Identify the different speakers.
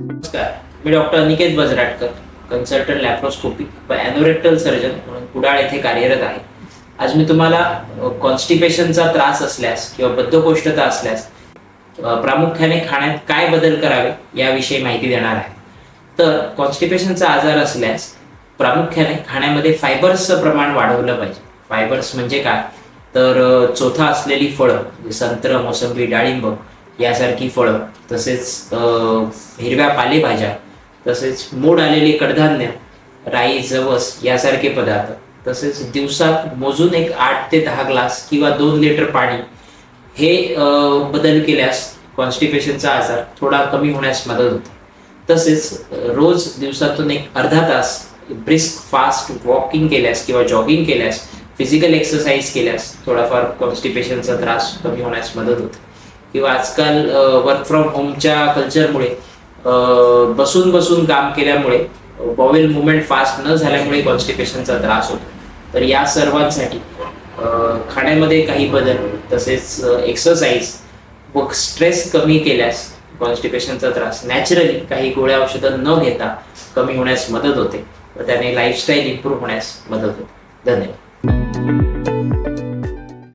Speaker 1: नमस्कार. मी doctor Aniket Bajaratkar consultant laparoscopic व anorectal surgeon म्हणून कुडाळ येथे कार्यरत आहे. आज मी तुम्हाला कॉन्स्टिपेशनचा त्रास असल्यास किंवा बद्धकोष्ठता असल्यास प्रामुख्याने खाण्यात काय बदल करावे याविषयी माहिती देणार आहे. तर कॉन्स्टिपेशनचा आजार असल्यास प्रामुख्याने खाण्यामध्ये फायबर्सचं प्रमाण वाढवलं पाहिजे. फायबर्स म्हणजे काय? तर चोथा असलेली फळं संत्र मोसंबी डाळिंब यासारखी फळं तसेच हिरव्या पालेभाज्या तसेच मोड आलेले कडधान्य राई जवस यासारखे पदार्थ तसेच दिवसात मोजून एक आठ ते दहा ग्लास किंवा दोन लिटर पाणी हे बदल केल्यास कॉन्स्टिपेशनचा आजार थोडा कमी होण्यास मदत होते. तसेच रोज दिवसातून एक अर्धा तास ब्रिस्क फास्ट वॉकिंग केल्यास किंवा जॉगिंग केल्यास फिजिकल एक्सरसाइज केल्यास थोडाफार कॉन्स्टिपेशनचा त्रास कमी होण्यास मदत होते. किंवा आजकाल वर्क फ्रॉम होमच्या कल्चरमुळे बसून बसून काम केल्यामुळे बॉवेल मुवमेंट फास्ट न झाल्यामुळे कॉन्स्टिपेशनचा त्रास होतो. तर या सर्वांसाठी खाण्यामध्ये काही बदल तसेच एक्सरसाइज व स्ट्रेस कमी केल्यास कॉन्स्टिपेशनचा त्रास नॅचरली काही गोळ्या औषधं न घेता कमी होण्यास मदत होते. व त्याने लाईफस्टाईल इम्प्रूव्ह होण्यास मदत होते. धन्यवाद.